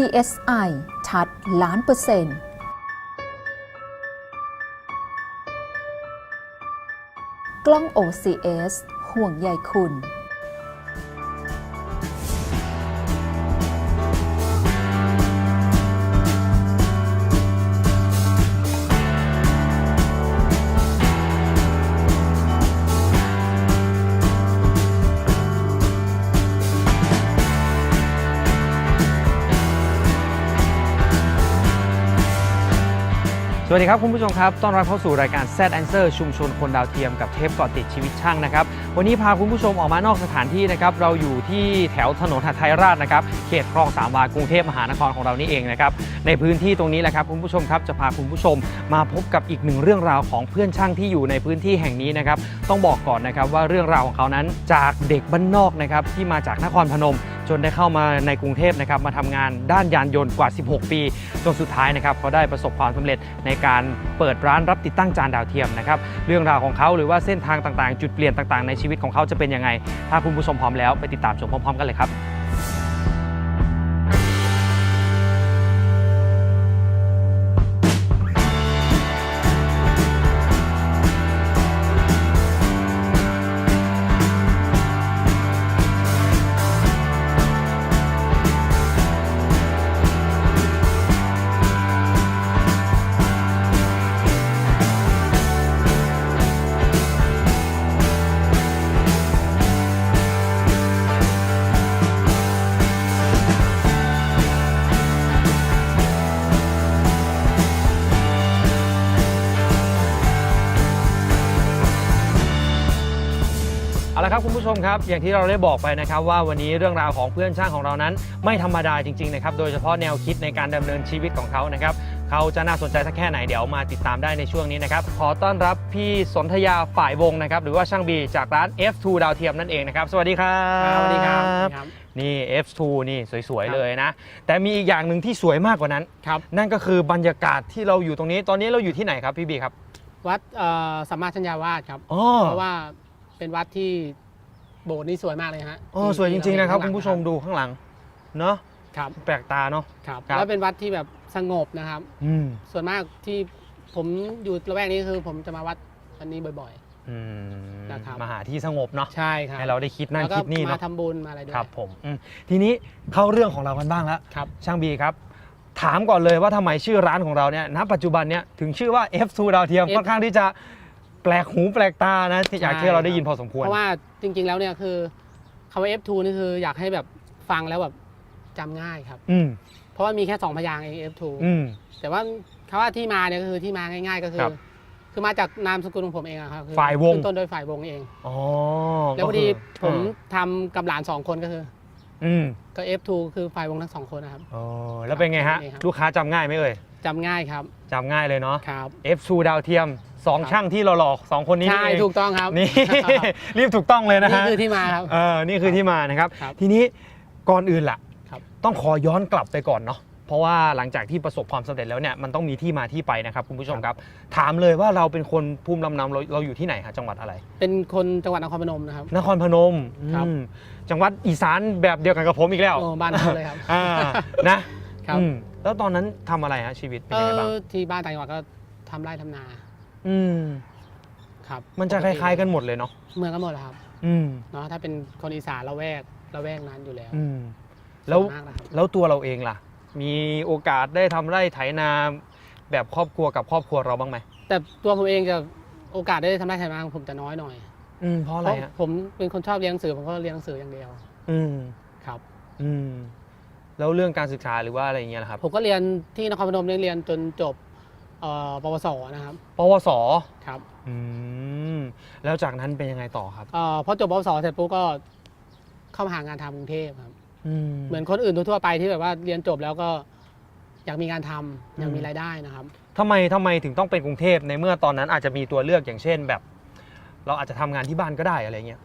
PSI ชัดล้านเปอร์เซ็นต์กล้อง OCS ห่วงใยคุณ วัสดีครับคุณผู้ชมครับ ต้อนรับเข้าสู่รายการ Z Answer ชุมชนคนดาวเทียมกับเทปกาะติดชีวิตช่างนะครับ วันนี้พาคุณผู้ชมออกมานอกสถานที่นะครับ เราอยู่ที่แถวถนนหัดไทยราชนะครับ เขตคลองสามวากรุงเทพมหานครของเรานี่เองนะครับ ในพื้นที่ตรงนี้แหละครับคุณผู้ชมครับ จะพาคุณผู้ชมมาพบกับอีกหนึ่งเรื่องราวของเพื่อนช่างที่อยู่ในพื้นที่แห่งนี้นะครับ ต้องบอกก่อนนะครับว่าเรื่องราวของเขานั้นจากเด็กบ้านนอกนะครับที่มาจากนครพนม จนได้เข้ามาในกรุงเทพนะครับมาทำงานด้านยานยนต์กว่า 16 ปี จนสุดท้ายนะครับเขาได้ประสบความสำเร็จในการเปิดร้านรับติดตั้งจานดาวเทียมนะครับเรื่องราวของเขาหรือว่าเส้นทางต่างๆ จุดเปลี่ยนต่างๆ ในชีวิตของเขาจะเป็นยังไง ถ้าคุณผู้ชมพร้อมแล้วไปติดตามชมพร้อมๆ กันเลยครับ เอาละครับคุณผู้ชมครับ อย่างที่เราได้บอกไปนะครับว่าวันนี้เรื่องราวของเพื่อนช่างของเรานั้น ไม่ธรรมดาจริงๆนะครับโดยเฉพาะแนวคิดในการดำเนินชีวิตของเขานะครับเขาจะน่าสนใจสักแค่ไหนเดี๋ยวมาติดตามได้ในช่วงนี้นะครับขอต้อนรับพี่สนธยาฝ่ายวงนะครับหรือว่าช่างบีจากร้าน F2 ดาวเทียมนั่นเองนะครับสวัสดีครับสวัสดีครับนี่ F2 นี่สวยครัๆบเลยนะ แต่มีอีกอย่างหนึ่งที่สวยมากกว่านั้นครับนั่นก็คือบรรยากาศที่เราอยู่ตรงนี้ ตอนนี้เราอยู่ที่ไหนครับพี่บีครับวัดเอ่อสัมมาชัญญาวาสครับอ๋อเพราะว่า เป็นวัดที่โบสถ์นี่สวยมากเลยฮะอ๋อที่สวยจริง ๆ นะครับที่คุณผู้ชมดูข้างหลังเนาะครับแปลกตาเนาะ ครับครับ แล้วเป็นวัดที่แบบสงบนะครับ อืมส่วนมากที่ผมอยู่ละแวกนี้คือผมจะมาวัดอันนี้บ่อย อืมนะครับ มาหาที่สงบเนาะๆ ใช่ครับให้เราได้คิดนั่นแล้วก็คิดนี่มาเนาะทำบุญมาอะไรด้วยครับผมอืมทีนี้เข้าเรื่องของเรากันบ้างแล้วครับ ช่างบีครับ ถามก่อนเลยว่าทำไมชื่อร้านของเราเนี่ยณปัจจุบันเนี่ยถึงชื่อว่า F2 ดาวเทียม F ค่อนข้างที่จะ แปลกหูแปลกตานะที่อยากใช่ที่เราได้ยินพอสมควร เพราะว่าจริง ๆ แล้วเนี่ยคือคำว่า F2 นี่คืออยากให้แบบฟังแล้วแบบจำง่ายครับ อืมเพราะว่ามีแค่สองพยางค์เอง F2 อืม แต่ว่าคำว่าที่มาเนี่ยก็คือที่มาง่ายๆก็คือ ครับคือมาจากนามสกุลของผมเองอะครับคือฝ่ายวง ขึ้นต้นโดยฝ่ายวงเอง อ๋อแล้วพอดีก็คือผมอ่าทำกับหลานสองคนก็คือ อืมก็ F2 คือฝ่ายวงทั้งสองคนนะครับ อ๋อแล้วเป็นไงฮะนี่ครับ ลูกค้าจำง่ายไหมเอ่ยจำง่ายครับจำง่ายเลยเนาะ ครับ F2 ดาวเทียม สองครับช่างที่หล่อๆสองคนนี้ใช่นี่เองถูกต้องครับ นี่ รีบถูกต้องเลยนะนี่ฮะคือที่มาครับ เออนี่คือที่มานะครับ ครับทีนี้ก่อนอื่นล่ะ ครับ ต้องขอย้อนกลับไปก่อนเนาะเพราะว่าหลังจากที่ประสบความสำเร็จแล้วเนี่ยมันต้องมีที่มาที่ไปนะครับคุณผู้ชมครับ ถามเลยว่าเราเป็นคนภูมิลำเนาเราเราอยู่ที่ไหนฮะจังหวัดอะไร เป็นคนจังหวัดนครพนมนะครับ นครพนมครับ อืมจังหวัดอีสานแบบเดียวกันกับผมอีกแล้วโอ้บ้านผมเลยครับ อ่านะครับ อืมแล้วตอนนั้นทำอะไรฮะชีวิตเป็นเอยังไงบ้างอที่บ้านต่างจังหวัดก็ทำไร่ทำนา อืมครับมันจะคล้ายๆกันหมดเลยเนาะเมืองกันหมดแหละครับอืมเนาะถ้าเป็นคนอีสานละแวกละแวกนั้นอยู่แล้วอืมแล้ว ส่นมากนะครับแล้วตัวเราเองล่ะ มีโอกาสได้ทำไร่ไถนาแบบครอบครัวกับครอบครัวเราบ้างไหมแต่ตัวผมเองจะโอกาสได้ทำไร่ทำนาของผมจะน้อยหน่อยอืมเพราะอะเพไรราะฮะผมเป็นคนชอบเรียนหนังสือผมก็เรียนหนังสืออย่างเดียวอืมครับ อืมแล้วเรื่องการศึกษาหรือว่าอะไรอย่างเงี้ยล่ะครับ ผมก็เรียนที่นครพนมได้เรียนจนจบ เอ่อปวสนะครับปวสครับอืมแล้วจากนั้นเป็นยังไงต่อครับ เอ่อพอจบปวสเสร็จปุ๊บก็เข้ามาหางานทำกรุงเทพครับ อืม เหมือนคนอื่นทั่วๆไปที่แบบว่าเรียนจบแล้วก็อยากมีงานทำอยากมีอืม รายได้นะครับ ทำไมทำไมถึงต้องเป็นกรุงเทพในเมื่อตอนนั้นอาจจะมีตัวเลือกอย่างเช่นแบบ เราอาจจะทำงานที่บ้านก็ได้อะไรเงี้ย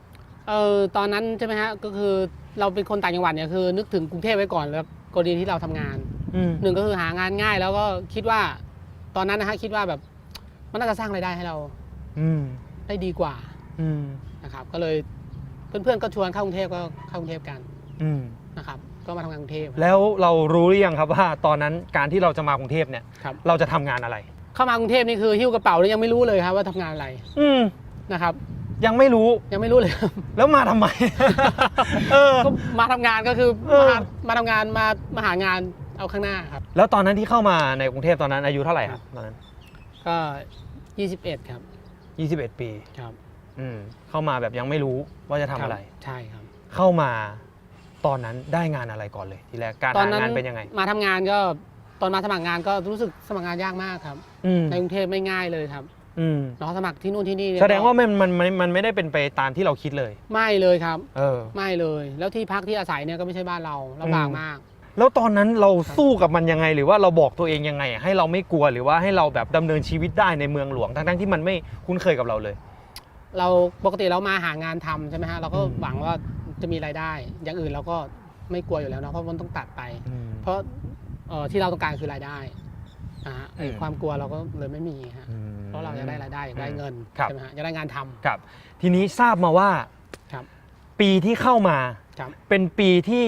เออตอนนั้นใช่ไหมฮะก็คือเราเป็นคนต่างจังหวัดเนี่ยคือนึกถึงกรุงเทพไว้ก่อนแล้วกรณีที่เราทำงานอืมหนึ่งก็คือหางานง่ายแล้วก็คิดว่า ตอนนั้นนะฮะคิดว่าแบบมันน่าจะสร้างรายได้ให้เราอืมได้ดีกว่าอืมนะครับก็เลยเพื่อนๆก็ชวนเข้ากรุงเทพก็เข้ากรุงเทพกันอืมนะครับก็มาทำงานกรุงเทพแล้วเรารู้หรือยังครับว่าตอนนั้นการที่เราจะมากรุงเทพเนี่ย ครับเราจะทำงานอะไร เข้ามากรุงเทพนี่คือหิ้วกระเป๋าแล้วยังไม่รู้เลยครับว่าทำงานอะไรอืมนะครับยังไม่รู้ยังไม่รู้เลยครับ แล้วมาทำไม เออ ก็มาทำงานก็คือเออ มามาทำงานมามาหางาน เอาข้างหน้าครับ แล้วตอนนั้นที่เข้ามาในกรุงเทพตอนนั้นอายุเท่าไหร่ครับตอนนั้นก็ 21 ครับ21 ปีครับอืมเข้ามาแบบยังไม่รู้ว่าจะทำอะไร ใช่ครับ เข้ามาตอนนั้นได้งานอะไรก่อนเลย ทีแรกการตอนหานั้นงานเป็นยังไง มาทำงานก็ตอนมาสมัครงานก็รู้สึกสมัครงานยากมากครับ อืมในกรุงเทพไม่ง่ายเลยครับอืมเนาะสมัครที่นู่นที่นี่เนี่ยแสดงว่ามันมันมันมันไม่ได้เป็นไปตามที่เราคิดเลย ไม่เลยครับ เออ ไม่เลย แล้วที่พักที่อาศัยเนี่ยก็ไม่ใช่บ้านเราลำบากอืม มาก แล้วตอนนั้นเราสู้กับมันยังไง หรือว่าเราบอกตัวเองยังไง ให้เราไม่กลัวหรือว่าให้เราแบบดำเนินชีวิตได้ในเมืองหลวงทั้งๆที่มันไม่คุ้นเคยกับเราเลย เราปกติเรามาหางานทำใช่ไหมฮะเราก็อืมหวังว่าจะมีรายได้ อย่างอื่นเราก็ไม่กลัวอยู่แล้วเนาะเพราะมันต้องตัดไป เพราะเอ่อที่เราต้องการคือรายได้นะฮะไอ้อืม ความกลัวเราก็เลยไม่มีฮะอืม เพราะเราอยากได้รายได้อยากได้เงินครับ ใช่ไหมฮะอยากได้งานทำ ครับ ทีนี้ทราบมาว่าครับ ปีที่เข้ามา ครับ เป็นปีที่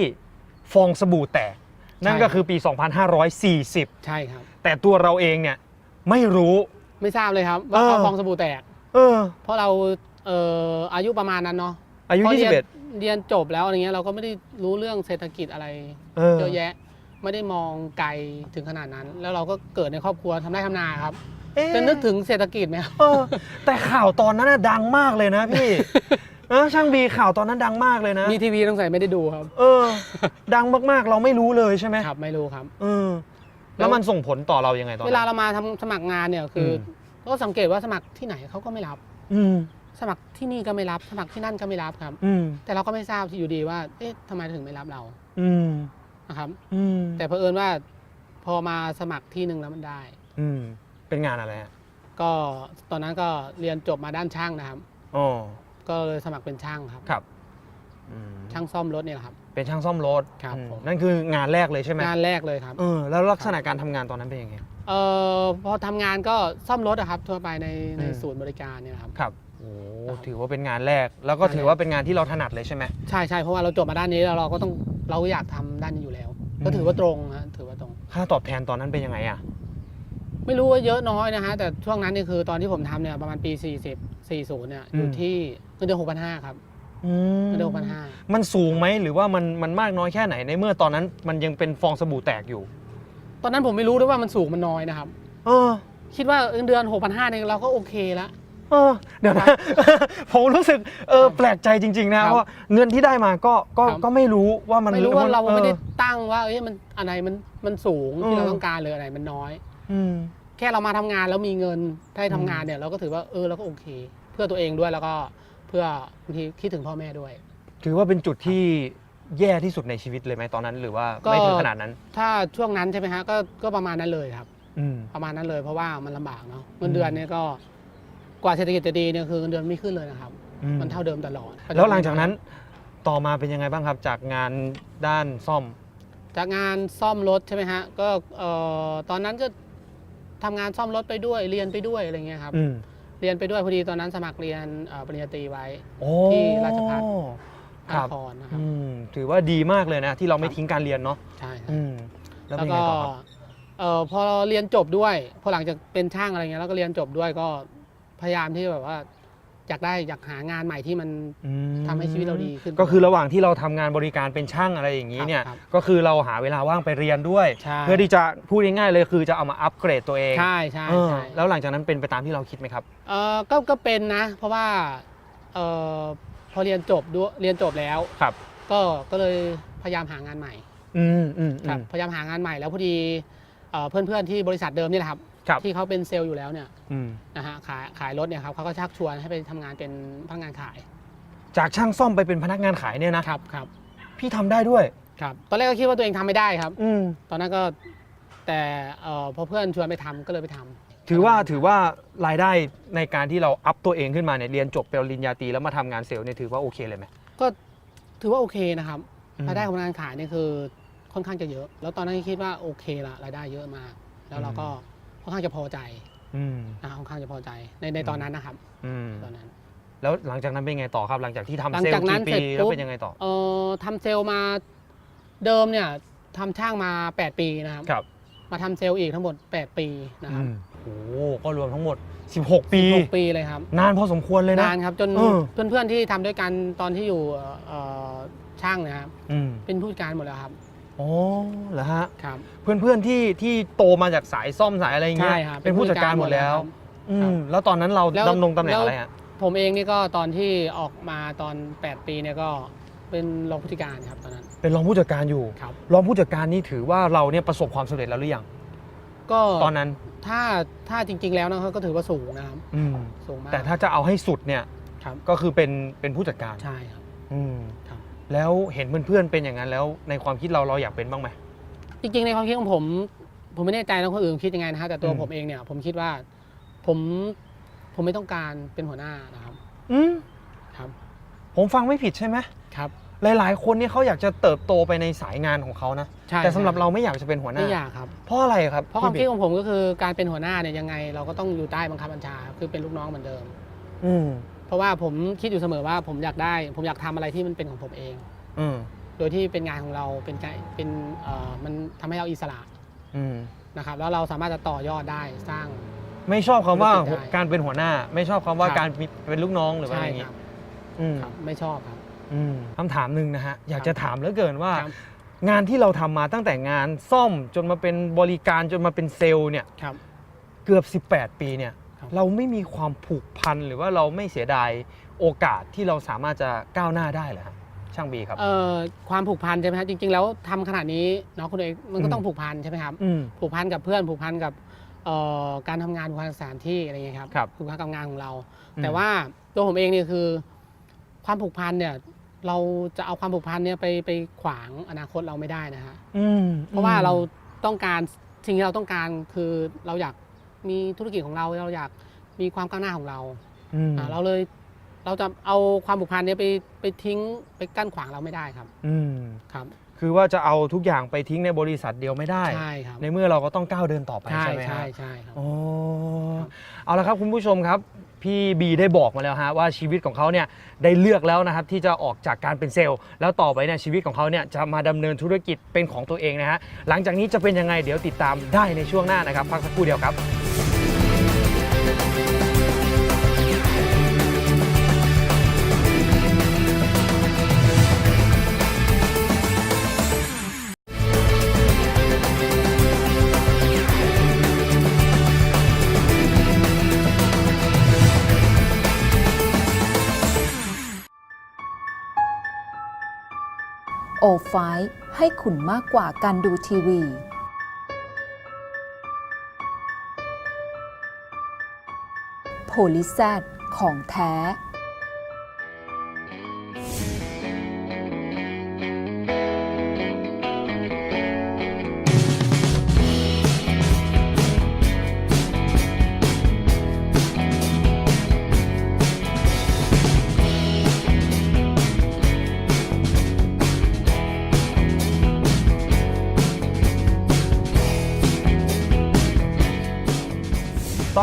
ฟองสบู่แตก นั่นใช่ก็คือปี 2540 ใช่ครับ แต่ตัวเราเองเนี่ยไม่รู้ไม่ทราบเลยครับว่าเออเขาฟองสบู่แตก เออ เพราะเราเอ่ออายุประมาณนั้นเนาะอายุพอเรีน21เรียนจบแล้วอะไรเงี้ยเราก็ไม่ได้รู้เรื่องเศรษฐกิจอะไรเออเยอะแยะ ไม่ได้มองไกลถึงขนาดนั้น แล้วเราก็เกิดในครอบครัวทำไร่ทำนาครับเอ๊ะจะนึกถึงเศรษฐกิจไหมครับเออแต่ข่าวตอนนั้นน่ะดังมากเลยนะพี่ เออช่างบีข่าวตอนนั้นดังมากเลยนะ มีทีวีต้องใส่ไม่ได้ดูครับ เออ ดังมากๆ เราไม่รู้เลยใช่ไหมครับไม่รู้ครับ เออแล้วมันส่งผลต่อเรายังไงตอนเวนั้นลาเรามาทำสมัครงานเนี่ยคืออม ก็สังเกตว่าสมัครที่ไหนเขาก็ไม่รับ อืมสมัครที่นี่ก็ไม่รับ สมัครที่นั่นก็ไม่รับครับ อืมแต่เราก็ไม่ทราบที่อยู่ดีว่า เอ๊ะทำไมถึงไม่รับเราอืมนะครับ อืมแต่เผอิญว่าพอมาสมัครที่หนึ่งแล้วมันได้ อืมเป็นงานอะไรฮะก็ตอนนั้นก็เรียนจบมาด้านช่างนะครับ อ๋อ ก็เลยสมัครเป็นช่างครับ ครับอืมช่างซ่อมรถเนี่ยแหละครับ เป็นช่างซ่อมรถครับอืมผม นั่นคืองานแรกเลยใช่ไหมงานแรกเลยครับ เออแล้วลักษณะการทำงานตอนนั้นเป็นยังไง เอ่อพอทำงานก็ซ่อมรถอะครับ ทั่วไปในในอืม ศูนย์บริการเนี่ยครับ ครับโอ้ครับถือว่าเป็นงานแรก แล้วก็งานแรก ถือว่าเป็นงานที่เราถนัดเลยใช่ไหม ใช่ใช่เพราะว่าเราจบมาด้านนี้แล้วเราก็ต้องเราก็อยากทำด้านนี้อยู่แล้วก็ถือว่าตรงฮะถือว่าตรง ค่าตอบแทนตอนนั้นเป็นยังไงอะ ไม่รู้ว่าเยอะน้อยนะฮะแต่ช่วงนั้นนี่คือตอนที่ผมทำเนี่ยประมาณปี 40 40เนี่ยอยู่อืม ที่ เงินเดือน6,500ครับอืมเงินเดือน6,500มันสูงไหมหรือว่ามันมันมากน้อยแค่ไหนในเมื่อตอนนั้น มันยังเป็นฟองสบู่แตกอยู่ตอนนั้นผมไม่รู้ด้วยว่ามันสูงมันน้อยนะครับ เออ คิดว่าเงินเดือน6,500เนี่ยเราก็โอเคละเออเดี๋ยวนะ ผมรู้สึกเออแปลกใจจริง ๆ นะครับเพราะว่าเงินที่ได้มาก็ก็ครับ ก็ไม่รู้ว่ามันไม่รู้ว่าเราออไม่ได้ตั้งว่าเอ้ยมันอะไรมันมันสูงอืที่มเราต้องการเลยอะไรมันน้อย อืม แค่เรามาทำงานแล้วมีเงินได้ทำอืมงานเนี่ยเราก็ถือว่าเออเราก็โอเค เพื่อตัวเองด้วยแล้วก็ เพื่อบางทีคิดถึงพ่อแม่ด้วย ถือว่าเป็นจุดที่แย่ที่สุดในชีวิตเลยไหมตอนนั้น หรือว่าก็ ไม่ถึงขนาดนั้น ถ้าช่วงนั้นใช่ไหมฮะก็ก็ประมาณนั้นเลยครับ อืม ประมาณนั้นเลยเพราะว่ามันลำบากเนาะเงินเดือนเนี่ยก็กว่าเศรษฐกิจจะดีเนี่ยคือเงินเดือนไม่ขึ้นเลยนะครับ อืมมันเท่าเดิมตลอดแล้วหลังจากนั้นต่อมาเป็นยังไงบ้างครับ จากงานด้านซ่อม จากงานซ่อมรถใช่ไหมฮะก็เอ่อตอนนั้นก็ทำงานซ่อมรถไปด้วยเรียนไปด้วยอะไรเงี้ยครับ อืม เรียนไปด้วยพอดีตอนนั้นสมัครเรียนเอ่อปริญญาตรีไว้ โอ้ที่ราชภัฏคนรับครนะครับ อืมถือว่าดีมากเลยนะ ที่เราไม่ครับ ทิ้งการเรียนเนาะใช่ครับอืมแล้วแล้วเป็นก็ไงต่อครับเอ่อพอเรียนจบด้วย พอหลังจากเป็นช่างอะไรเงี้ยแล้วก็เรียนจบด้วยก็พยายามที่แบบว่า อยากได้อยากหางานใหม่ที่มันอืมทำให้ชีวิตเราดีขึ้น ก็คือระหว่างที่เราทำงานบริการเป็นช่างอะไรอย่างนี้เนี่ยครับก็คือเราหาเวลาว่างไปเรียนด้วย ใช่ เพื่อที่จะพูดง่ายๆเลยคือจะเอามาอัปเกรดตัวเองใช่ใช่เออใช่แล้วหลังจากนั้นเป็นไปตามที่เราคิดไหมครับ เออก็ก็เป็นนะ เพราะว่าเออพอเรียนจบด้วยเรียนจบแล้ว ครับ ก็ก็เลยพยายามหางานใหม่อืมอืมอืครับมพยายามหางานใหม่แล้วพอดีเอ่อเพื่อนๆที่บริษัทเดิมนี่แหละครับ ครับที่เขาเป็นเซลล์อยู่แล้วเนี่ยอืมนะฮะขายขายรถเนี่ยครับเขาก็ชักชวนให้ไปทำงานเป็นพนักงานขายจากช่างซ่อมไปเป็นพนักงานขายเนี่ยนะ ครับครับพี่ทำได้ด้วย ครับตอนแรกก็คิดว่าตัวเองทำไม่ได้ครับ อืม ตอนนั้นก็แต่เอ่อพอเพื่อนชวนไปทำก็เลยไปทำ ถือว่าถือว่ารายได้ในการที่เราอัพตัวเองขึ้นมาเนี่ยเรียนจบปริญญาตรีแล้วมาทำงานเซลล์เนี่ยถือว่าโอเคเลยไหม ก็ถือว่าโอเคนะครับอืมรายได้ของพนักงานขายเนี่ยคือค่อนข้างจะเยอะ แล้วตอนนั้นคิดว่าโอเคละรายได้เยอะมาก แล้วเราก็ ค่อนข้างจะพอใจอืมนะค่อนข้างจะพอใจในในตอนนั้นนะครับอืมตอนนั้น แล้วหลังจากนั้นเป็นไงต่อครับ หลังจากที่ทำหลังเซลจากล์นั้นกี่ปีเสร็จแล้วปุ๊บเป็นยังไงต่อเอ่อทำเซลล์มาเดิมเนี่ยทำช่างมา 8 ปีนะครับ ครับมาทำเซลล์อีกทั้งหมด 8 ปีนะครับอืมโอ้โหก็รวมทั้งหมด 16 ปี หกปีเลยครับ นานพอสมควรเลยนะ นานครับจนเออ เพื่อนๆที่ทำด้วยกันตอนที่อยู่เอ่อช่างเนะครับ อืมเป็นผู้จัดการหมดแล้วครับ อ๋อเหรอฮะครับ เพื่อนๆที่ที่โตมาจากสายซ่อมสายอะไรอย่างเงี้ยใช่ครับเป็นผู้จัดการหมดแล้วอืครับมแล้วตอนนั้นเราแล้วดำรงตำแหน่งแล้ว อะไรฮะผมเองนี่ก็ตอนที่ออกมาตอน 8 ปีเนี่ยก็เป็นรองผู้จัดการครับตอนนั้นเป็นรองผู้จัดการอยู่ ครับ รองผู้จัดการนี่ถือว่าเราเนี่ยประสบความสำเร็จแล้วหรือยังก็ตอนนั้นถ้าถ้าจริง ๆ แล้วนะครับก็ถือว่าสูงนะครับอืมสูงมากแต่ถ้าจะเอาให้สุดเนี่ยครับก็คือเป็นเป็นผู้จัดการใช่ครับ อืมครับ แล้วเห็นเพื่อนๆเป็นอย่างนั้นแล้วในความคิดเราเราอยากเป็นบ้างไหม จริงๆในความคิดของผม ผมไม่แน่ใจนะคนอื่นคิดยังไงนะฮะแต่ตัวอืม ผมเองเนี่ย ผมคิดว่า ผมผมไม่ต้องการเป็นหัวหน้านะครับ อืมครับ ผมฟังไม่ผิดใช่ไหมครับหลาย ๆ คนเนี่ยเขาอยากจะเติบโตไปในสายงานของเขานะใช่แต่สำหรับเราไม่อยากจะเป็นหัวหน้าไม่อยากครับ เพราะอะไรครับเพราะความพี่คิดบิ๊กของผมก็คือการเป็นหัวหน้าเนี่ยยังไง เราก็ต้องอยู่ใต้บังคับบัญชาคือเป็นลูกน้องเหมือนเดิม อืม เพราะว่าผมคิดอยู่เสมอว่าผมอยากได้ ผมอยากทำอะไรที่มันเป็นของผมเอง อืมโดยที่เป็นงานของเราเป็นการเป็นเอ่อมันทำให้เราอิสระอืมนะครับแล้วเราสามารถจะต่อยอดได้สร้าง ไม่ชอบคำว่าไม่เป็นไรการเป็นหัวหน้า ไม่ชอบคำว่าครับการมีเป็นลูกน้องหรือว่าอะใช่ไรอย่างคงี้รับอืมครับไม่ชอบครับอืมคำถามหนึ่งนะฮะอยากครับจะถามเหลือเกินว่าครับงานที่เราทำมาตั้งแต่งานซ่อมจนมาเป็นบริการจนมาเป็นเซลล์เนี่ยครับเกือบ 18 ปีเนี่ยครับ เราไม่มีความผูกพันหรือว่าเราไม่เสียดายโอกาสที่เราสามารถจะก้าวหน้าได้เหรอฮะช่างบีครับ เอ่อความผูกพันใช่ไหมครับจริง ๆ แล้วทำขนาดนี้เนาะคุณเอกมันก็อืมต้องผูกพันใช่ไหมครับอืม ผูกพันกับเพื่อนผูกพันกับเอ่อการทำงานผูกพันกับสถานที่อะไรอย่างเงี้ยครับครับผูกพันกับงานของเรา อืม แต่ว่าตัวผมเองเนี่ยคือ ความผูกพันเนี่ยเราจะเอาความผูกพันเนี่ยไปไปขวางอนาคตเราไม่ได้นะฮะ อืมเพราะว่าเราต้องการสิ่งที่เราต้องการคือเราอยาก มีธุรกิจของเราเราอยากมีความก้าวหน้าของเราอืมอ่าเราเลยเราจะเอาความผูกพันเนี่ยไปไปทิ้งไปกั้นขวางเราไม่ได้ครับอืมครับคือว่าจะเอาทุกอย่างไปทิ้งในบริษัทเดียวไม่ได้ ใช่ครับในเมื่อเราก็ต้องก้าวเดินต่อไปใช่ใช่ไหมฮะ ใช่ใช่ครับ โอ้ครับเอาละครับคุณผู้ชมครับ พี่บีได้บอกมาแล้วฮะว่าชีวิตของเขาเนี่ยได้เลือกแล้วนะครับที่จะออกจากการเป็นเซลล์ แล้วต่อไปเนี่ยชีวิตของเขาเนี่ยจะมาดำเนินธุรกิจเป็นของตัวเองนะฮะหลังจากนี้จะเป็นยังไงเดี๋ยวติดตามได้ในช่วงหน้านะครับพักสักครู่เดียวครับ โอไฟให้คุณมากกว่าการดูทีวีโพลิแซดของแท้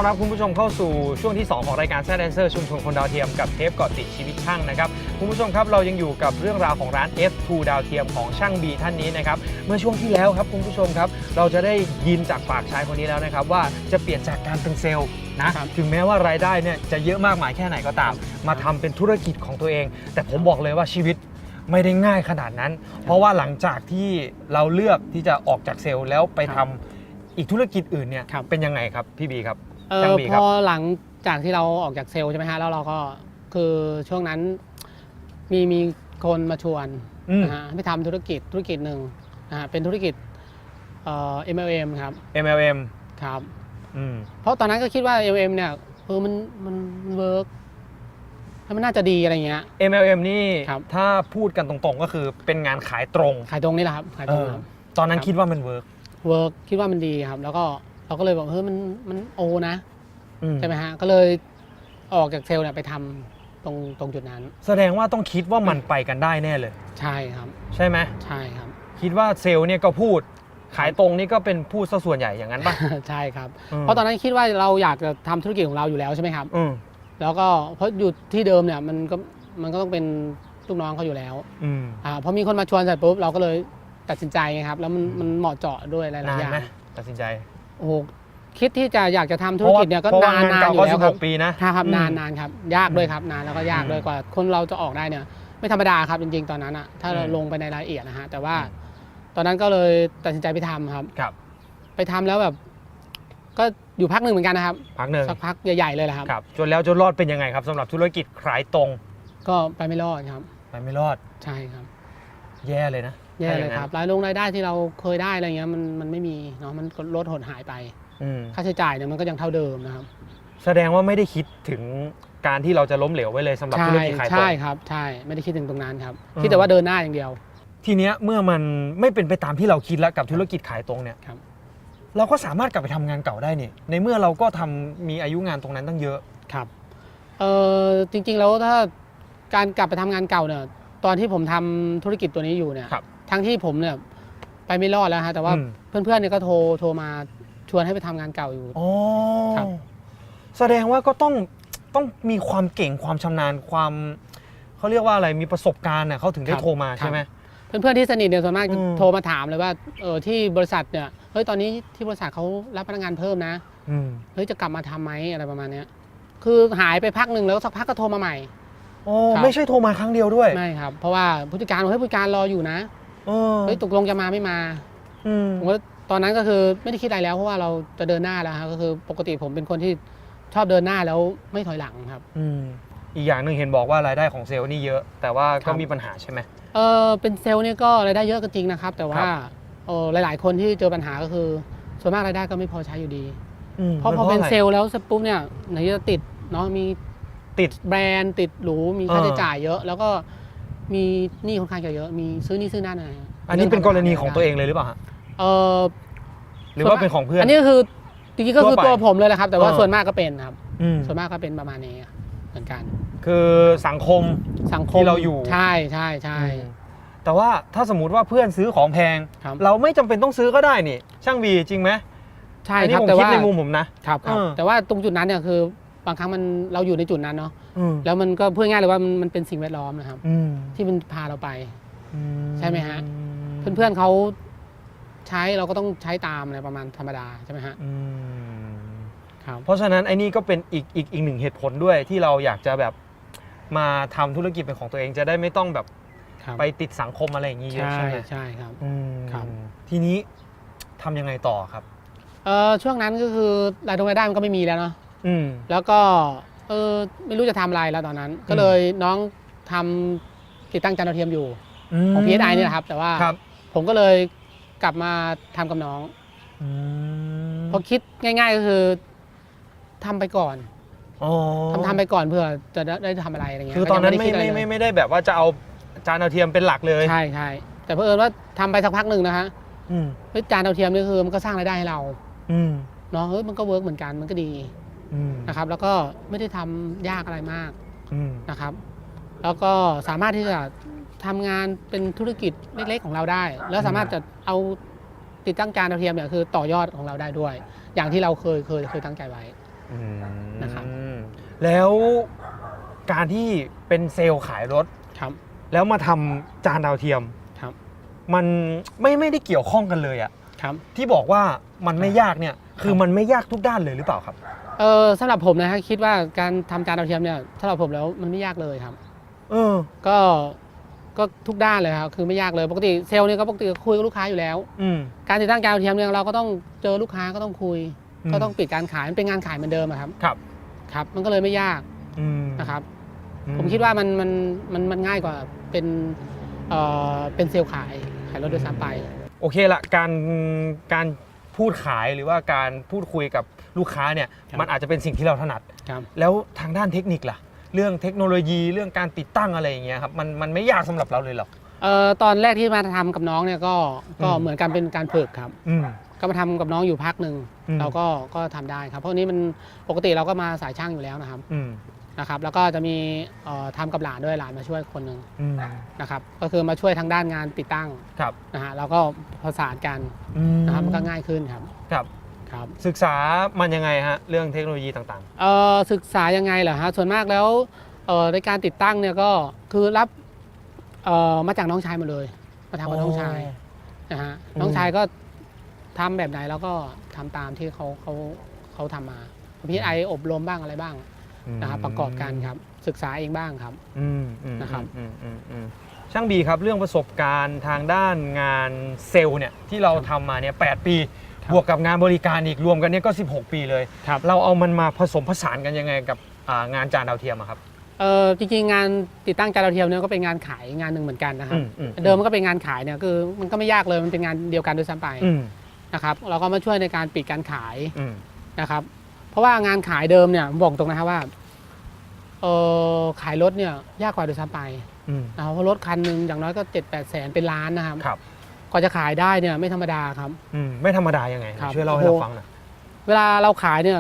อนรับคุณผู้ชมเข้าสู่ช่วงที่ 2 ของรายการแซดแดนเซอร์ชุมชนคนดาวเทียมกับเทปเกาะติดชีวิตช่างนะครับคุณผู้ชมครับเรายังอยู่กับเรื่องราวของร้าน F2 ดาวเทียมของช่างบีท่านนี้นะครับเมื่อช่วงที่แล้วครับคุณผู้ชมครับ เราจะได้ยินจากปากชายคนนี้แล้วนะครับว่าจะเปลี่ยนจากการเป็นเซลล์นะครับ ถึงแม้ว่ารายได้เนี่ยจะเยอะมากมายแค่ไหนก็ตาม มาทำเป็นธุรกิจของตัวเอง แต่ผมบอกเลยว่าชีวิตไม่ได้ง่ายขนาดนั้น เพราะว่าหลังจากที่เราเลือกที่จะออกจากเซลล์แล้วไปทำอีกธุรกิจอื่นเนี่ยครับ เป็นยังไงครับพี่บีครับ เอช่างอบีพครับอหลังจากที่เราออกจากเซลล์ใช่ไหมฮะแล้วเราก็คือช่วงนั้นมีมีคนมาชวนอืม นะฮะให้ทำธุรกิจธุรกิจหนึ่งนะฮะเป็นธุรกิจเอ่อ MLM ครับ MLM ครับ อืม เพราะตอนนั้นก็คิดว่า MLM เนี่ยเออมันมันมันเวิร์กแล้วมันน่าจะดีอะไรเงี้ย MLM นี่ครับ ถ้าพูดกันตรงๆก็คือเป็นงานขายตรงขายตรงนี่แหละครับขายตเอรงอครับตอนนั้นครับ คิดว่ามันเวิร์ก เวิร์กคิดว่ามันดีครับ แล้วก็ เราก็เลยบอกเฮ้ยมันมันโอนะอืมใช่ไหมฮะก็เลยออกจากเซลล์เนี่ยไปทำตรงตรงจุดนั้น แสดงว่าต้องคิดว่ามันไปกันได้แน่เลย ใช่ครับ ใช่ไหมใช่ครับ คิดว่าเซลล์เนี่ยก็พูด ขายตรงนี่ก็เป็นพูดซะส่วนใหญ่อย่างนั้นป่ะ ใช่ครับมเพราะตอนนั้นคิดว่าเราอยากจะทำธุรกิจของเราอยู่แล้วใช่ไหมครับ อืมแล้วก็เพราะอยู่ที่เดิมเนี่ยมันก็มันก็ต้องเป็นลูกน้องเขาอยู่แล้วอืม อ่าพอมีคนมาชวนเสร็จปุ๊บเราก็เลยตัดสินใจไงครับ แล้วมันมันเหมาะเจาะด้วยหลายนาๆนอย่างไหมตัดสินใจ โอ้โหคิดที่จะอยากจะทำธุรกิจเนี่ยก็เพราะว่นานนานเก่อยู่แล้วก็ครับ16ปีนะครับอืมนานนานครับ ยากด้วยครับนานแล้วก็ยากอืมด้วยกว่า คนเราจะออกได้เนี่ย ไม่ธรรมดาครับจริง ๆ ตอนนั้นอะถ้าเราอืมลงไปในรายละเอียดนะฮะแต่ว่าอืมตอนนั้นก็เลยตัดสินใจไปทำครับ ครับ ไปทำแล้วแบบ ก็อยู่พักหนึ่งเหมือนกันนะครับ พักหนึ่งสักพักใหญ่ๆเลยแหละครับ ครับจนแล้วจนรอดเป็นยังไงครับสำหรับธุรกิจขายตรงก็ไปไม่รอดครับ ไปไม่รอด ใช่ครับ แย่เลยนะแย่ถ้าอเลยงนั้นครับรายลงรายได้ที่เราเคยได้อะไรเงี้ยมันมันไม่มีเนาะมันก็ลดหดหายไปอืมค่าใช้จ่ายเนี่ยมันก็ยังเท่าเดิมนะครับ แสดงว่าไม่ได้คิดถึงการที่เราจะล้มเหลวไว้เลยสำหรับใช่ธุรกิจขายตรงใช่ครับใช่ไม่ได้คิดถึงตรงนั้นครับอืมคิดแต่ว่าเดินหน้าอย่างเดียว ทีเนี้ยเมื่อมันไม่เป็นไปตามที่เราคิดแล้วกับธุรกิจขายตรงเนี่ยครับเราก็สามารถกลับไปทำงานเก่าได้นี่ในเมื่อเราก็ทำมีอายุงานตรงนั้นตั้งเยอะครับเออจริงๆแล้วถ้าการกลับไปทำงานเก่าเนี่ย ตอนที่ผมทำธุรกิจตัวนี้อยู่เนี่ยครับทั้งที่ผมเนี่ยไปไม่รอดแล้วฮะแต่ว่าอืม เพื่อนๆเนี่ยก็โทรโทรมาชวนให้ไปทำงานเก่าอยู่ อ๋อครับ แสดงว่าก็ต้องต้องมีความเก่งความชำนาญความเขาเรียกว่าอะไรมีประสบการณ์น่ะเขาถึงได้โทรมาใช่ไหมเพื่อนๆที่สนิทเนี่ยส่วนมากจะอืม โทรมาถามเลยว่าเออที่บริษัทเนี่ยเฮ้ยตอนนี้ที่บริษัทเขารับพนักงานเพิ่มนะอืมเฮ้ยจะกลับมาทำไหมอะไรประมาณเนี้ยคือหายไปพักหนึ่งแล้วสักพักก็โทรมาใหม่ โอ้ครับ ไม่ใช่โทรมาครั้งเดียวด้วยไม่ครับ เพราะว่าผู้จัดการบอกเฮ้ยผู้จัดการรออยู่นะเออเฮ้ยตกลงจะมาไม่มาอืมผมก็ตอนนั้นก็คือไม่ได้คิดอะไรแล้วเพราะว่าเราจะเดินหน้าแล้วครับก็คือปกติผมเป็นคนที่ชอบเดินหน้าแล้วไม่ถอยหลังครับ อืมอีกอย่างหนึ่งเห็นบอกว่ารายได้ของเซลล์นี่เยอะ แต่ว่าครัก็บ มีปัญหาใช่ไหม เออเป็นเซลล์เนี่ยก็รายได้เยอะก็จริงนะครับ แต่ว่าครับ เออหลาย ๆ คนที่เจอปัญหาก็คือ ส่วนมากรายได้ก็ไม่พอใช้อยู่ดีอืมเพราะพอมัเป็นอะไรเซลล์แล้วเสร็จปุ๊บเนี่ยไหนจะติดเนาะมี ติดแบรนด์ติดหรูมีค่าเออใช้จ่ายเยอะ แล้วก็มีหนี้ค่อนข้างจะเยอะ มีซื้อนี่ซื้อนั่นอะไรอันนี้เป็นกรณีของตัวเองเลยหรือเปล่าฮะเออหรือว่าเป็นของเพื่อน อันนี้ก็คือจริงๆก็คือทั่วไปตัวผมเลยแหละครับ แต่ว่าเออส่วนมากก็เป็นครับอืมส่วนมากก็เป็นประมาณนี้เหมือนกัน คือสังคมสังคมที่เราอยู่ใช่ใช่ใช่อืมแต่ว่าถ้าสมมติว่าเพื่อนซื้อของแพงครับเราไม่จำเป็นต้องซื้อก็ได้นี่ ช่างบีจริงไหมใช่อันคนี้รับผมแต่คิดว่าในมุมผมนะครับครับเออแต่ว่าตรงจุดนั้นเนี่ยคือ บางครั้งมันเราอยู่ในจุดนั้นเนาะอืมแล้วมันก็พูดง่ายเลยว่ามันมันเป็นสิ่งแวดล้อมนะครับ อืมที่มันพาเราไป อืใช่ไหมฮะ เพื่อนๆเขาใช้เราก็ต้องใช้ตามอะไรประมาณธรรมดาใช่ไหมฮะอืมครับ เพราะฉะนั้นไอ้นี่ก็เป็นอีกอีกอีกหนึ่งเหตุผลด้วยที่เราอยากจะแบบมาทำธุรกิจเป็นของตัวเองจะได้ไม่ต้องแบบครับไปติดสังคมอะไรอย่างนี้เยอะใช่ใช่ไหมใช่ครับ อืมครับ ทีนี้ทำยังไงต่อครับ เออช่วงนั้นก็คือรายได้รายได้มันก็ไม่มีแล้วเนาะ อืมแล้วก็เออไม่รู้จะทำอะไรแล้วตอนนั้น ก็เลยน้องทำติดตั้งจานดาวเทียมอยู่ของ PSI เนี่ยนะครับ แต่ว่าครับผมก็เลยกลับมาทำกับน้องอืมพอคิดง่าย ๆ ก็คือทำไปก่อนอ๋อทำทำไปก่อนเพื่อจะได้ได้ทำอะไรอะไรเงี้ยคือตอนนั้นก็ไม่ยังด้ไม่คิดอะรไม่เลยไม่ได้แบบว่าจะเอาจานดาวเทียมเป็นหลักเลยใช่ใช่แต่เพื่อนว่าทำไปสักพักหนึ่งนะฮะอืมเฮ้ยจานดาวเทียมนี่คือมันก็สร้างรายได้ให้เราอืมเนาะเฮ้ยมันก็เวิร์กเหมือนกันมันก็ดีอืม นะครับ แล้วก็ไม่ได้ทำยากอะไรมากอืมนะครับ แล้วก็สามารถที่จะทำงานเป็นธุรกิจเล็กๆของเราได้ แล้วสามารถจะเอาติดตั้งจานดาวเทียมเนี่ยคือต่อยอดของเราได้ด้วย อย่างที่เราเคยเคยเคยตั้งใจไว้อืมนะครับแล้วการที่เป็นเซลล์ขายรถครับแล้วมาทำจานดาวเทียมครับ มันไม่ไม่ได้เกี่ยวข้องกันเลยอะครับ ที่บอกว่ามันไม่ยากเนี่ย คือมันไม่ยากทุกด้านเลยหรือเปล่าครับ เออสำหรับผมนะฮะคิดว่าการทำจานดาวเทียมเนี่ยสำหรับผมแล้วมันไม่ยากเลยครับ เออ ก็ก็ทุกด้านเลยครับคือไม่ยากเลยปกติเซลล์เนี่ยก็ปกติก็คุยกับลูกค้าอยู่แล้ว อืม การติดตั้งจานดาวเทียมเนี่ยเราก็ต้องเจอลูกค้าก็ต้องคุย อืมก็ต้องปิดการขายมันเป็นงานขายเหมือนเดิมอะครับครับ ครับ มันก็เลยไม่ยากอืมนะครับอืผมคิดว่ามันมันมันมันง่ายกว่าเป็นเอ่อเป็นเซลล์ขายขายรถโดยสารไป โอเคละการการ พูดขายหรือว่าการพูดคุยกับลูกค้าเนี่ยครับ มันอาจจะเป็นสิ่งที่เราถนัด ครับ แล้วทางด้านเทคนิคล่ะ เรื่องเทคโนโลยีเรื่องการติดตั้งอะไรอย่างเงี้ยครับมันมันไม่ยากสำหรับเราเลยเหรอเอ่อตอนแรกที่มาทำกับน้องเนี่ยก็ก็อืม เหมือนกันเป็นการฝึกครับ อืม ก็มาทำกับน้องอยู่พักหนึ่งอืม เราก็ก็ทำได้ครับ เพราะนี้มันปกติเราก็มาสายช่างอยู่แล้วนะครับ อืม นะครับแล้วก็จะมีเอ่อทำกับหลานด้วยหลานมาช่วยคนหนึ่งอืมนะครับก็คือมาช่วยทางด้านงานติดตั้งครับนะฮะแล้วก็ประสานกันอืนะครับมันก็ง่ายขึ้นครับครับ ครับ ศึกษามันยังไงฮะเรื่องเทคโนโลยีต่างเอ่อศึกษายังไงเหรอฮะส่วนมากแล้วเอ่อในการติดตั้งเนี่ยก็คือรับเอ่อมาจากน้องชายหมาเลย มาๆ ทำกับน้องชายนะฮะอืม น้องชายก็ทำแบบไหนแล้วก็ทำตามที่เขาเขาเขาทำมาพี่ไออบรมบ้างอะไรบ้าง นะครับประกอบกันครับศึกษาเองบ้างครับ อืมอืมนะครับ อืมอืมอืมช่างบีครับเรื่องประสบการณ์ทางด้านงานเซลล์เนี่ยที่เราทำมาเนี่ยแปีครับบวกกับงานบริการอีกรวมกันเนี่ยก็ 16 ปีเลย ครับ เราเอามันมาผสมผสานกันยังไงกับอ่างานจานดาวเทียมอะครับเออจริงๆงานติดตั้งจานดาวเทียมเนี่ยก็เป็นงานขายงานหนึ่งเหมือนกันนะครับ อืมอืมเดิมมันก็เป็นงานขายเนี่ยคือมันก็ไม่ยากเลยมันเป็นงานเดียวกันด้วยซ้ำไปอืมนะครับเราก็มาช่วยในการปิดการขายอืมนะครับ เพราะว่างานขายเดิมเนี่ยผมบอกตรงนะครับว่าเออขายรถเนี่ยยากกว่าด้วยซ้ำไปอืมนะครับเพราะรถคันหนึ่งอย่างน้อยก็เจ็ดแปดแสนเป็นล้านนะครับครับกว่าจะขายได้เนี่ยไม่ธรรมดาครับ อืมไม่ธรรมดายังไงครับ ช่วยเล่าให้โอ้เราโหฟังหน่อยเวลาเราขายเนี่ย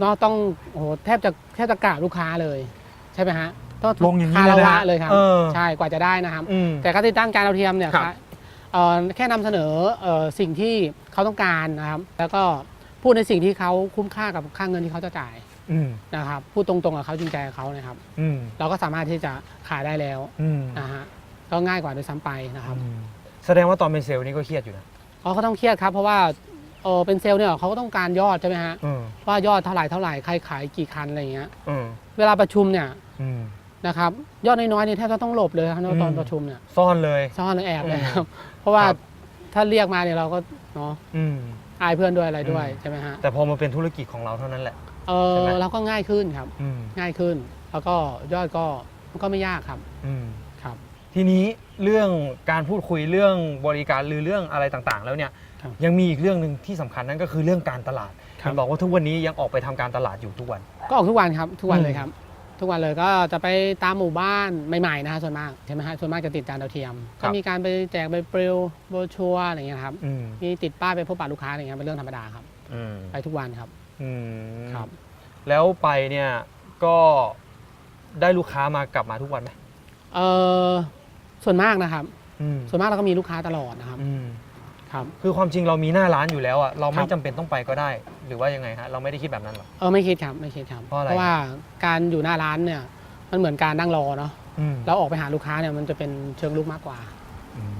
เนาะต้องโอ้โหแทบจะแทบจะกราบลูกค้าเลย ใช่ไหมฮะต้องลงอย่างนี้คาเลยระนะวะเลยครับเออใช่กว่าจะได้นะครับ อืม แต่การติดตั้งจานดาวเทียมเนี่ยครับ เอ่อแค่นำเสนอเอ่อสิ่งที่เขาต้องการนะครับ แล้วก็ พูดในสิ่งที่เขาคุ้มค่ากับค่าเงินที่เขาจะจ่ายอืมนะครับพูดตรงๆกับเขาจริงใจกับเขานะครับ อืมเราก็สามารถที่จะขายได้แล้วอืมนะฮะก็ง่ายกว่าด้วยซ้ำไปนะครับอืมแสดงว่าตอนเป็นเซลล์นี่ก็เครียดอยู่นะอ๋อเขาต้องเครียดครับ เพราะว่าเออเป็นเซลล์เนี่ยเขาก็ต้องการยอดใช่ไหมฮะอืมว่ายอดเท่าไหร่เท่าไหร่ใครขายกี่คันอะไรอย่างเงี้ยอืมเวลาประชุมเนี่ยอืม นะครับยอดน้อยๆเนี่ยแทบจะต้องหลบเลยครับอืมตอนประชุมเนี่ยซ่อนเลย ซ่อนหรือแอบเลยอืมครับเพราะว่าครับ ถ้าเรียกมาเนี่ยเราก็เนาะอืม อายเพื่อนด้วยอะไรด้วยอืมใช่ไหมฮะแต่พอมาเป็นธุรกิจของเราเท่านั้นแหละ เอใช่อไหมเราก็ง่ายขึ้นครับ อืมง่ายขึ้น แล้วก็ยอดก็ก็ไม่ยากครับอืมครับ ทีนี้เรื่องการพูดคุยเรื่องบริการหรือเรื่องอะไรต่างๆ แล้วเนี่ย ครับยังมีอีกเรื่องหนึ่งที่สำคัญนั่นก็คือเรื่องการตลาดครับ เห็นบอกว่าทุกวันนี้ยังออกไปทำการตลาดอยู่ทุกวัน ก็ออกทุกวันครับทุกวันอืมเลยครับ ทุกวันเลยก็จะไปตามหมู่บ้านใหม่ๆนะฮะส่วนมากใช่ไหมฮะส่วนมากจะติดจานดาวเทียมก็มีการไปแจกใบปลิวโบรชัวร์อะไรอย่างเงี้ยครับอืมมีติดป้ายไปพบปะลูกค้าอะไรเงี้ยเป็นเรื่องธรรมดาครับอืมไปทุกวันครับอืมครับ แล้วไปเนี่ยก็ได้ลูกค้ามากลับมาทุกวันไหมเออส่วนมากนะครับ อืมส่วนมากเราก็มีลูกค้าตลอดนะครับ อืม ครับคือความจริงเรามีหน้าร้านอยู่แล้วอะเราไม่ครับจำเป็นต้องไปก็ได้ หรือว่ายังไงฮะเราไม่ได้คิดแบบนั้นหรอ เออไม่คิดครับไม่คิดครับเพราะอะไร ว่าการอยู่หน้าร้านเนี่ยมันเหมือนการนั่งรอเนาะอืมแล้วออกไปหาลูกค้าเนี่ยมันจะเป็นเชิงลุกมากกว่า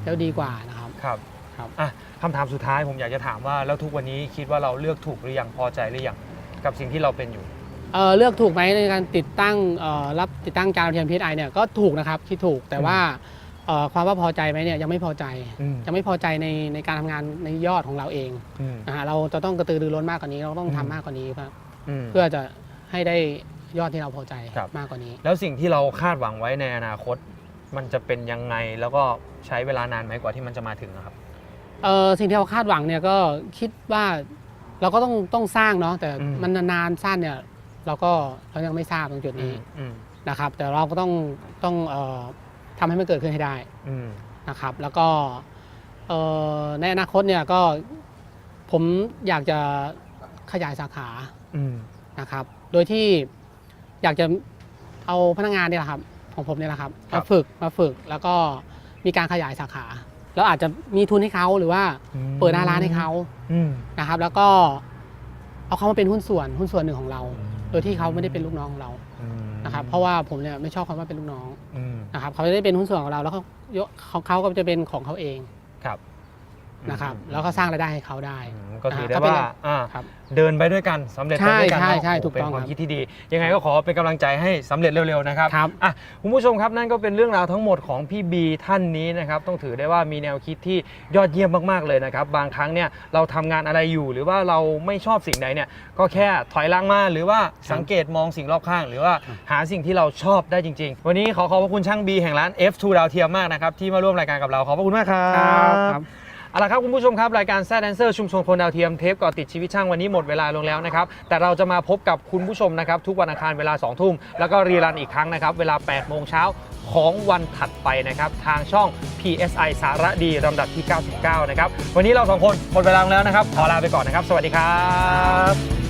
แล้วดีกว่านะครับ ครับครับ อะคำถามสุดท้ายผมอยากจะถามว่าแล้วทุกวันนี้คิดว่าเราเลือกถูกหรือยังพอใจหรือยังกับสิ่งที่เราเป็นอยู่ เออเลือกถูกไหมในการติดตั้งเอ่อรับติดตั้งจานดาวเทียมพีไอเนี่ยก็ถูกนะครับคิดถูกแต่ว่า เอ่อความว่าพอใจไหมเนี่ยยังไม่พอใจ อืม ยังไม่พอใจในในการทำงานในยอดของเราเองอืม นะฮะเราจะต้องกระตือรือร้นมากกว่านี้ เราต้องอืมทำมากกว่านี้ครับอืม เพื่อจะให้ได้ยอดที่เราพอใจครับ มากกว่านี้ แล้วสิ่งที่เราคาดหวังไว้ในอนาคต มันจะเป็นยังไงแล้วก็ใช้เวลานานไหมกว่าที่มันจะมาถึงอะครับ เออสิ่งที่เราคาดหวังเนี่ยก็คิดว่าเราก็ต้องต้องสร้างเนาะแต่อืม มันนานๆสั้นเนี่ยเราก็เรายังไม่ทราบตรงจุดอืนี้มอืมนะครับ แต่เราก็ต้องต้องเอ่อ ทำให้มันเกิดขึ้นให้ได้อืม นะครับ แล้วก็เอ่อในอนาคตเนี่ยก็ผมอยากจะขยายสาขาอืม นะครับ โดยที่อยากจะเอาพนักงานเนี่ยแหละครับ ของผมเนี่ยแหละครับครัมาบ ฝึกมาฝึกแล้วก็มีการขยายสาขา แล้วอาจจะมีทุนให้เขาหรือว่าเปิดหน้าร้านให้เขาอืมนะครับ แล้วก็เอาเขามาเป็นหุ้นส่วนหุ้นส่วนหนึ่งของเรา โดยที่เขาไม่ได้เป็นลูกน้องของเราอืม นะครับเพราะว่าผมเนี่ยไม่ชอบคำว่าเป็นลูกน้องอืมนะครับเขาจะได้เป็นหุ้นส่วนของเราแล้วเขายกเขาเขาก็จะเป็นของเขาเอง ครับ นะครับอืมแล้วก็สร้างรายได้ให้เขาได้อืมก็ถือได้อ่าก็เป็นว่าอ่า ครับ เดินไปด้วยกันสำเร็จไปใช่ด้วยกันใช่เนาะใช่โอ้โหถูกเป็นต้องความครับคิดที่ดี ยังไงก็ขอเป็นกำลังใจให้สำเร็จเร็วๆนะครับครับอะคุณผู้ชมครับนั่นก็เป็นเรื่องราวทั้งหมดของพี่บีท่านนี้นะครับต้องถือได้ว่ามีแนวคิดที่ยอดเยี่ยมมากๆเลยนะครับบางครั้งเนี่ยเราทำงานอะไรอยู่หรือว่าเราไม่ชอบสิ่งใดเนี่ยก็แค่ถอยหลังมาหรือว่าสังเกตมองสิ่งรอบข้าง หรือว่าหาสิ่งที่เราชอบได้จริง ๆ วันนี้ขอขอบพระคุณช่างบีแห่งร้าน F2 ดาวเทียมมากนะครับที่มาร่วมรายการกับเราขอบพระคุณมากครับครับ เอาละครับคุณผู้ชมครับ รายการแซดแดนเซอร์ชุมชนคนดาวเทียมเทปก่อติดชีวิตช่างวันนี้หมดเวลาลงแล้วนะครับแต่เราจะมาพบกับคุณผู้ชมนะครับทุกวันอังคารเวลา2ทุ่มแล้วก็รีรันอีกครั้งนะครับเวลา8โมงเช้าของวันถัดไปนะครับทางช่อง PSI สารดีลำดับที่ 99 นะครับวันนี้เราสองคนหมดเวลาลงแล้วนะครับขอลาไปก่อนนะครับ สวัสดีครับ